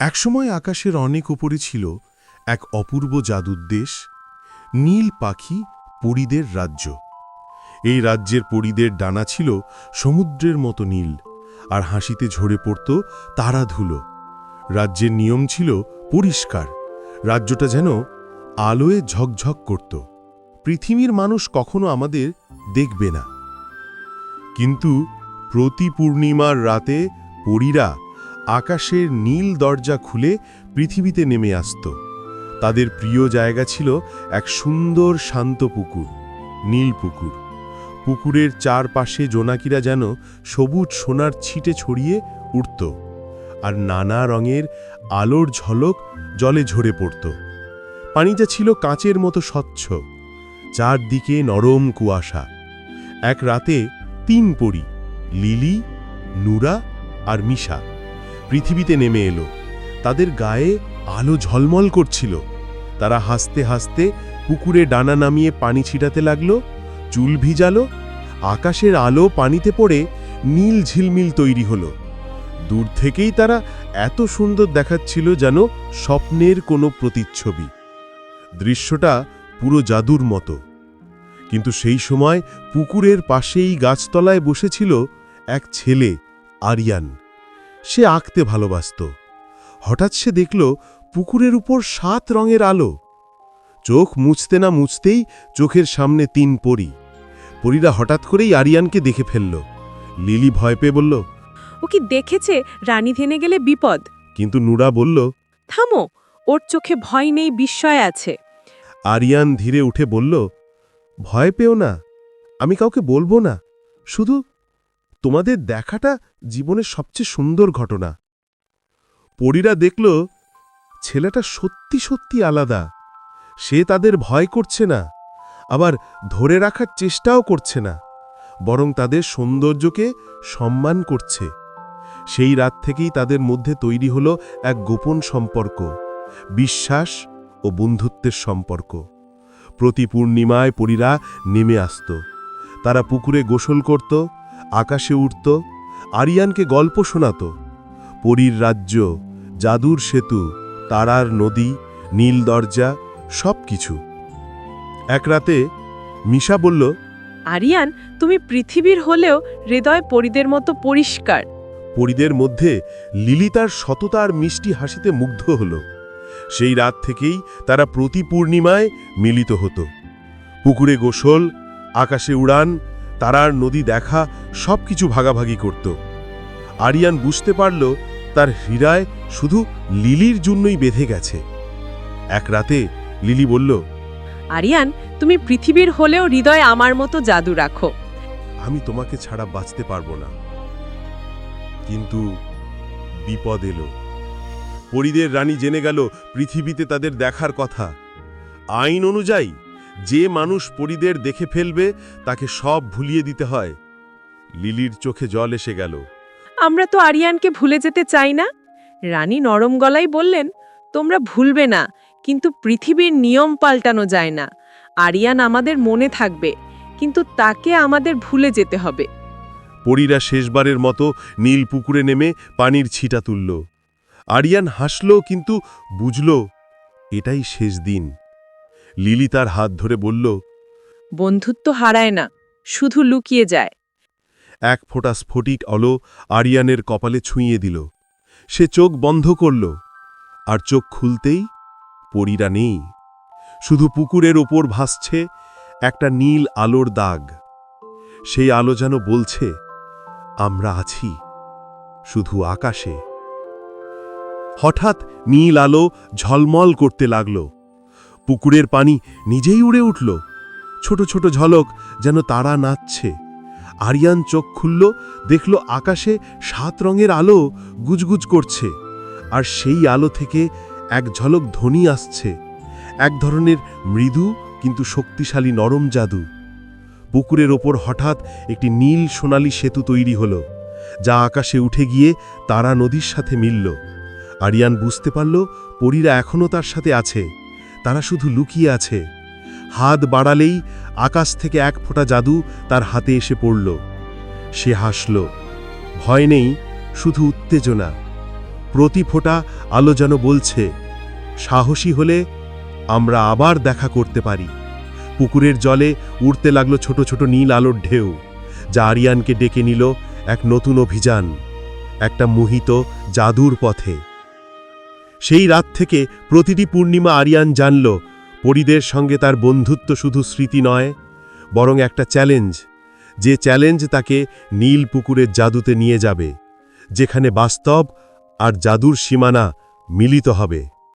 একসময় আকাশের অনেক উপরে ছিল এক অপূর্ব জাদুর দেশ, নীল পাখি, পরীদের রাজ্য। এই রাজ্যের পরীদের ডানা ছিল সমুদ্রের মতো নীল আর হাসিতে ঝরে পড়ত তারা ধুলো। রাজ্যের নিয়ম ছিল পরিষ্কার, রাজ্যটা যেন আলোয় ঝকঝক করত। পৃথিবীর মানুষ কখনো আমাদের দেখবে না। কিন্তু প্রতি পূর্ণিমার রাতে পরীরা আকাশের নীল দরজা খুলে পৃথিবীতে নেমে আসত। তাদের প্রিয় জায়গা ছিল এক সুন্দর শান্ত পুকুর, নীল পুকুর। পুকুরের চারপাশে জোনাকিরা যেন সবুজ সোনার ছিটে ছড়িয়ে উঠত আর নানা রঙের আলোর ঝলক জলে ঝরে পড়ত। পানিটা ছিল কাঁচের মতো স্বচ্ছ, চারদিকে নরম কুয়াশা। এক রাতে তিন পরী, লিলি, নুরা আর মিশা পৃথিবীতে নেমে এলো। তাদের গায়ে আলো ঝলমল করছিল। তারা হাসতে হাসতে পুকুরে ডানা নামিয়ে পানি ছিটাতে লাগল, চুল ভিজালো, আকাশের আলো পানিতে পড়ে নীল ঝিলমিল তৈরি হলো। দূর থেকেই তারা এত সুন্দর দেখাচ্ছিল যেন স্বপ্নের কোনো প্রতিচ্ছবি। দৃশ্যটা পুরো জাদুর মতো। কিন্তু সেই সময় পুকুরের পাশেই গাছতলায় বসেছিল এক ছেলে, আরিয়ান। সে আঁকতে ভালোবাসত। হঠাৎ সে দেখল পুকুরের উপর সাত রঙের আলো। চোখ মুছতে না মুছতেই চোখের সামনে তিন পরি। পরীরা হঠাৎ করেই আরিয়ানকে দেখে ফেলল। লিলি ভয় পেয়ে বলল ও কি দেখেছে? রানী থেনে গেলে বিপদ। কিন্তু নুরা বলল থামো ওর চোখে ভয় নেই বিস্ময় আছে। আরিয়ান ধীরে উঠে বলল ভয় পেও না আমি কাউকে বলব না শুধু তোমাদের দেখাটা জীবনের সবচেয়ে সুন্দর ঘটনা। পরীরা দেখল, ছেলেটা সত্যি সত্যি আলাদা। সে তাদের ভয় করছে না, আবার ধরে রাখার চেষ্টাও করছে না, বরং তাদের সৌন্দর্যকে সম্মান করছে। সেই রাত থেকেই তাদের মধ্যে তৈরি হল এক গোপন সম্পর্ক, বিশ্বাস ও বন্ধুত্বের সম্পর্ক। প্রতি পূর্ণিমায় পরীরা নেমে আসত। তারা পুকুরে গোসল করত আকাশে উঠত আরিয়ানকে গল্প শোনাত। পরীর রাজ্য জাদুর সেতু তারার নদী নীল দরজা সব কিছু এক রাতে মিশা বলল আরিয়ান তুমি পৃথিবীর হলেও হৃদয় পরিদের মতো পরিষ্কার। পরিদের মধ্যে লিলি তার সততার মিষ্টি হাসিতে মুগ্ধ হল। সেই রাত থেকেই তারা প্রতি পূর্ণিমায় মিলিত হতো। পুকুরে গোসল আকাশে উড়ান তারার নদী দেখা সব কিছু ভাগাভাগি করত। আরিয়ান বুঝতে পারল তার হীরায় শুধু লিলির জন্যই বেঁধে গেছে। এক রাতে লিলি বলল আরিয়ান তুমি পৃথিবীর হলেও হৃদয় আমার মতো জাদু রাখো। আমি তোমাকে ছাড়া বাঁচতে পারব না। কিন্তু বিপদ এলো। পরিদের রানী জেনে গেল পৃথিবীতে তাদের দেখার কথা। আইন অনুযায়ী যে মানুষ পরিদের দেখে ফেলবে তাকে সব ভুলিয়ে দিতে হয়। লিলির চোখে জল এসে গেল। আমরা তো আরিয়ানকে ভুলে যেতে চাই না। রানী নরম গলায় বললেন তোমরা ভুলবে না কিন্তু পৃথিবীর নিয়ম পাল্টানো যায় না। আরিয়ান আমাদের মনে থাকবে কিন্তু তাকে আমাদের ভুলে যেতে হবে। পরীরা শেষবারের মতো নীল পুকুরে নেমে পানির ছিটা তুলল। আরিয়ান হাসল কিন্তু বুঝল এটাই শেষ দিন। লিলি তার হাত ধরে বলল বন্ধুত্ব হারায় না শুধু লুকিয়ে যায়। এক ফোঁটা স্ফটিক অলো আরিয়ানের কপালে ছুঁয়ে দিল। সে চোখ বন্ধ করল আর চোখ খুলতেই পরীরা নেই। শুধু পুকুরের ওপর ভাসছে একটা নীল আলোর দাগ। সেই আলো যেন বলছে আমরা আছি শুধু আকাশে। হঠাৎ নীল আলো ঝলমল করতে লাগল। পুকুরের পানি নিজেই উড়ে উঠল। ছোট ছোট ঝলক যেন তারা নাচছে। আরিয়ান চোখ খুলল, দেখল আকাশে সাত রঙের আলো গুজগুজ করছে। আর সেই আলো থেকে এক ঝলক ধ্বনি আসছে। এক ধরনের মৃদু কিন্তু শক্তিশালী নরম জাদু। পুকুরের ওপর হঠাৎ একটি নীল সোনালী সেতু তৈরি হল, যা আকাশে উঠে গিয়ে তারা নদীর সাথে মিলল। আরিয়ান বুঝতে পারল, পরীরা এখনও তার সাথে আছে। তারা শুধু লুকিয়ে আছে। হাত বাড়ালেই আকাশ থেকে এক ফোঁটা জাদু তার হাতে এসে পড়ল। সে হাসল। ভয় নেই, শুধু উত্তেজনা। প্রতি ফোঁটা আলো যেন বলছে, সাহসী হলে আমরা আবার দেখা করতে পারি। পুকুরের জলে উড়তে লাগল ছোট ছোট নীল আলোর ঢেউ, যা আরিয়ানকে ডেকে নিল এক নতুন অভিযান, একটা মোহিত জাদুর পথে। সেই রাত থেকে প্রতিটি পূর্ণিমা আরিয়ান জানল, পরিদের সঙ্গে তার বন্ধুত্ব শুধু স্মৃতি নয়, বরং একটা চ্যালেঞ্জ, যে চ্যালেঞ্জ তাকে নীল পুকুরের জাদুতে নিয়ে যাবে, যেখানে বাস্তব আর জাদুর সীমানা মিলিত হবে।